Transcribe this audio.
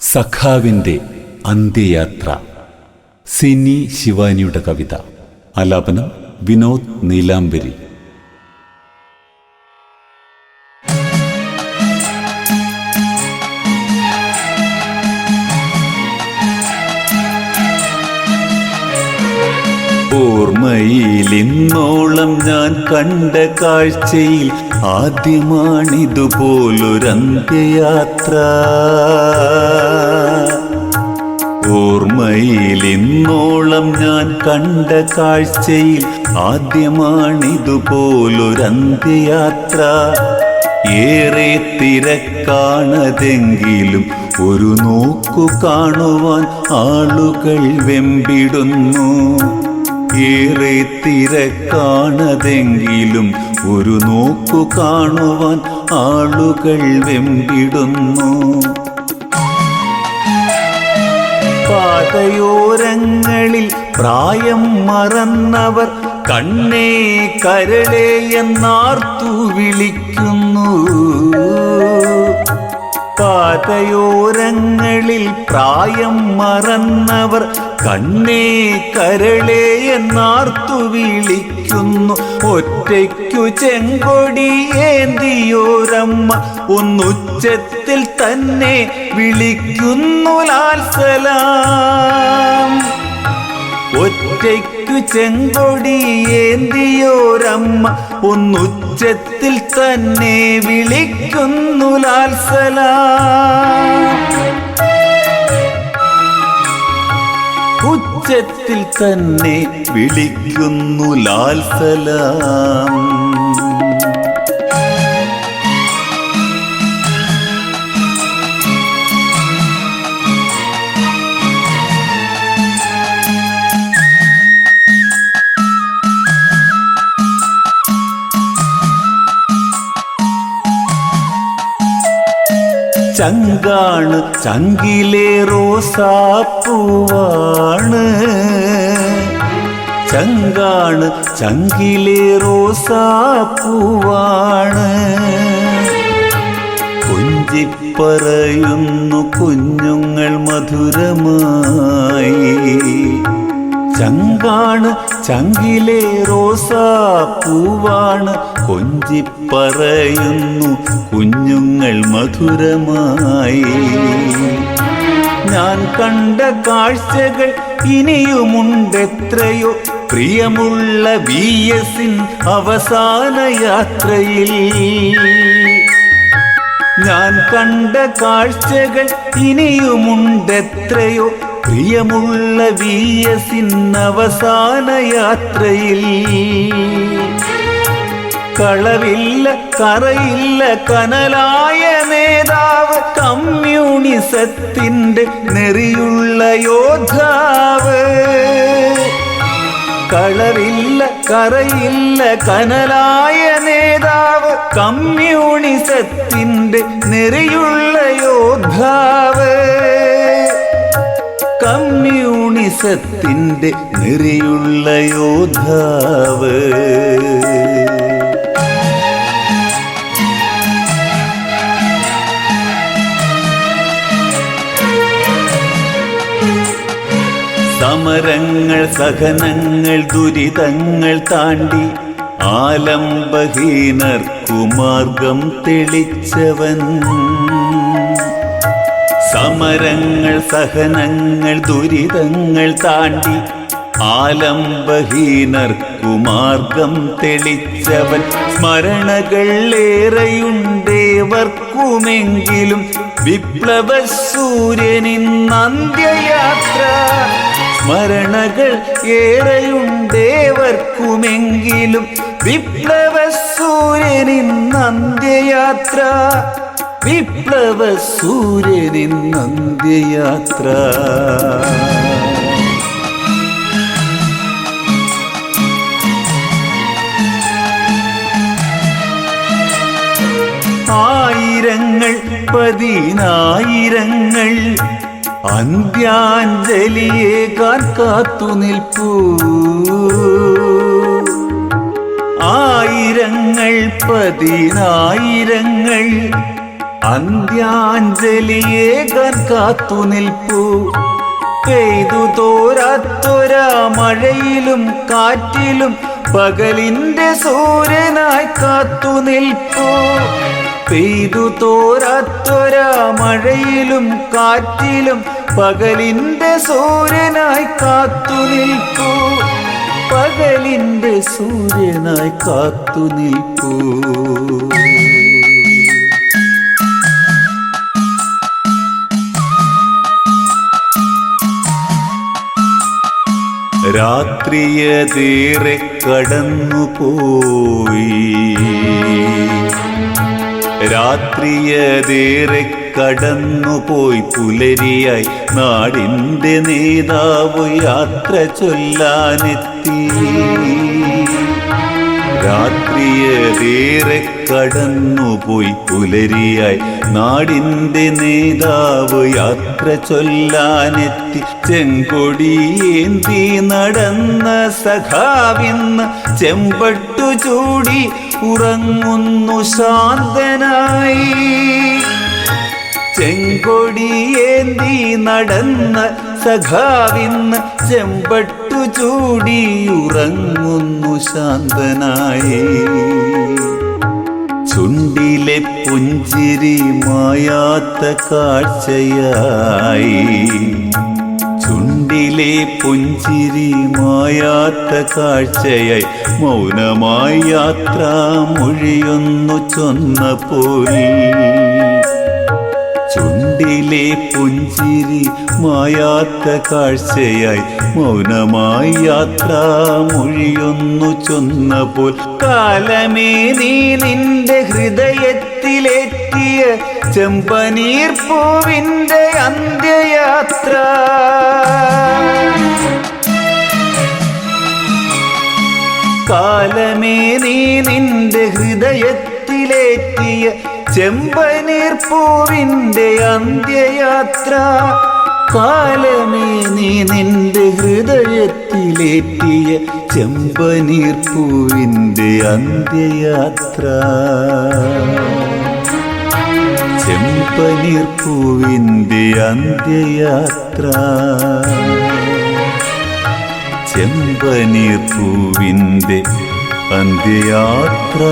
സഖാവിന്റെ അന്ത്യയാത്ര. സിനി ശിവാനിയുടെ കവിത. ആലാപനം വിനോദ് നീലാംബരി. ഓർമ്മയിൽ ഇന്നോളം ഞാൻ കണ്ട കാഴ്ചയിൽ ആദ്യമാണിതുപോലൊരന്ത്യയാത്ര. ഓർമ്മയിലിന്നോളം ഞാൻ കണ്ട കാഴ്ചയിൽ ആദ്യമാണിതുപോലൊരന്ത്യയാത്ര. ഏറെ തിരക്കാണതെങ്കിലും ഒരു നോക്കു കാണുവാൻ ആളുകൾ വെമ്പിടുന്നു. ഏറെ തിരക്കാണതെങ്കിലും ഒരു നോക്കു കാണുവാൻ ആളുകൾ വെമ്പിടുന്നു. പാതയോരങ്ങളിൽ പ്രായം മറന്നവർ കണ്ണേ കരളേ എന്നാർത്തു വിളിക്കുന്നു. പാതയോരങ്ങളിൽ പ്രായം മറന്നവർ കണ്ണേ കരളേ എന്നാർത്തു വിളിക്കുന്നു. ഒറ്റയ്ക്കു ചെങ്കൊടി ഏന്തിയോരമ്മ ഒന്നുച്ചത്തിൽ തന്നെ വിളിക്കുന്നു ലാൽസലാം ഒറ്റയ്ക്കു ചെങ്കൊടി ഏന്തിയോരമ്മ ഒന്നുച്ചത്തിൽ തന്നെ വിളിക്കുന്നു ലാൽസല. ഉച്ചത്തിൽ തന്നെ വിളിക്കുന്നു ലാൽസലാം. ചങ്കാണ് ചങ്കിലെ റോസാപ്പൂവാണ്. ചങ്കാണ് ചങ്കിലെ റോസാപ്പൂവാണ്. കൊഞ്ചിപ്പറയുന്നു കുഞ്ഞുങ്ങൾ മധുരമായി. ചങ്കാണ് ചങ്കിലെ റോസാ പൂവാണ്. കൊഞ്ചിപ്പറയുന്നു കുഞ്ഞുങ്ങൾ മധുരമായി. ഞാൻ കണ്ട കാഴ്ചകൾ ഇനിയുമുണ്ടെത്രയോ. പ്രിയമുള്ള വി എസിൻ അവസാന യാത്രയിൽ. ഞാൻ കണ്ട കാഴ്ചകൾ ഇനിയുമുണ്ടെത്രയോ. പ്രിയമുള്ള വി എസിൻ അവസാന യാത്രയിൽ. കളവില്ല കറയില്ല കനലായ നേതാവ് കമ്മ്യൂണിസത്തിന്റെ നെറിയുള്ള യോദ്ധാവ്. കളറില്ല കറയില്ല കനലായ നേതാവ് കമ്മ്യൂണിസത്തിന്റെ നെറിയുള്ള യോദ്ധാവ്. കമ്മ്യൂണിസത്തിന്റെ നിറയുള്ള യോദ്ധാവ്. സമരങ്ങൾ സഹനങ്ങൾ ദുരിതങ്ങൾ താണ്ടി ആലംബഹീനർക്കു മാർഗം തെളിച്ചവൻ. സമരങ്ങൾ സഹനങ്ങൾ ദുരിതങ്ങൾ താണ്ടി ആലംബഹീനർക്കു മാർഗം തെളിച്ചവൻ. സ്മരണകൾ ഏറെയുണ്ടേവർക്കുമെങ്കിലും വിപ്ലവ സൂര്യനിന്നന്ത്യയാത്ര സ്മരണകൾ ഏറെയുണ്ടേവർക്കുമെങ്കിലും വിപ്ലവ സൂര്യനിന്നന്ത്യയാത്ര വിപ്ലവ സൂര്യനിന്നന്ത്യയാത്ര ആയിരങ്ങൾ പതിനായിരങ്ങൾ അന്ത്യാഞ്ജലിയെ കാത്തു നിൽപ്പൂ. ആയിരങ്ങൾ പതിനായിരങ്ങൾ അന്ത്യാഞ്ജലിയേകാൻ കാത്തു നിൽപ്പൂ. പെയ്തു തോരാത്തൊര മഴയിലും കാറ്റിലും പകലിന്റെ സൂര്യനായി കാത്തു നിൽപ്പൂ. പെയ്തു തോരാത്തൊര മഴയിലും കാറ്റിലും പകലിന്റെ സൂര്യനായി കാത്തു നിൽപ്പൂ. പകലിന്റെ സൂര്യനായി കാത്തു നിൽപ്പൂ. രാത്രിയതേറെ കടന്നുപോയി. രാത്രിയതേറെ കടന്നുപോയി പുലരിയായി നാടിന്റെ നേതാവ് യാത്ര ചൊല്ലാനെത്തി. രാത്രിയതേറെ കടന്നുപോയി പുലരിയായി. നാടിന്റെ നേതാവ് യാത്ര ചൊല്ലാനെത്തി. ചെങ്കൊടിയേന്തി നടന്ന സഖാവിന്ന് ചെമ്പട്ടു ചൂടി ഉറങ്ങുന്നു ശാന്തനായി. ചെങ്കൊടിയേന്തി നടന്ന സഖാവിന്ന് ചെമ്പട്ടു ചൂടി ഉറങ്ങുന്നു ശാന്തനായി. ചുണ്ടിലെ പുഞ്ചിരി മായാത്ത കാഴ്ചയായി. ചുണ്ടിലെ പുഞ്ചിരി മായാത്ത കാഴ്ചയായി. മൗനമായി യാത്ര മൊഴിയൊന്നു ചൊന്നപ്പോയി ചുണ്ടിലെ പുഞ്ചിരി മായാത്ത കാഴ്ചയായി മൗനമായി യാത്ര മൊഴിയൊന്നു പോൽ കാലമേ നീ നിന്റെ ഹൃദയത്തിലെത്തിയ ചെമ്പനീർ പൂവിന്റെ അന്ത്യയാത്ര. കാലമേ നീ നിന്റെ ഹൃദയത്തിലേറ്റിയ ചെമ്പനീർ പൂവിന്റെ അന്ത്യയാത്ര കാലമേ നീ നിന്റെ ഹൃദയത്തിലേറ്റിയ ചെമ്പനീർ പൂവിന്റെ അന്ത്യയാത്ര. ചെമ്പനീർ പൂവിന്റെ അന്ത്യയാത്ര. ചെമ്പനീർ പൂവിന്റെ അന്ത്യയാത്ര.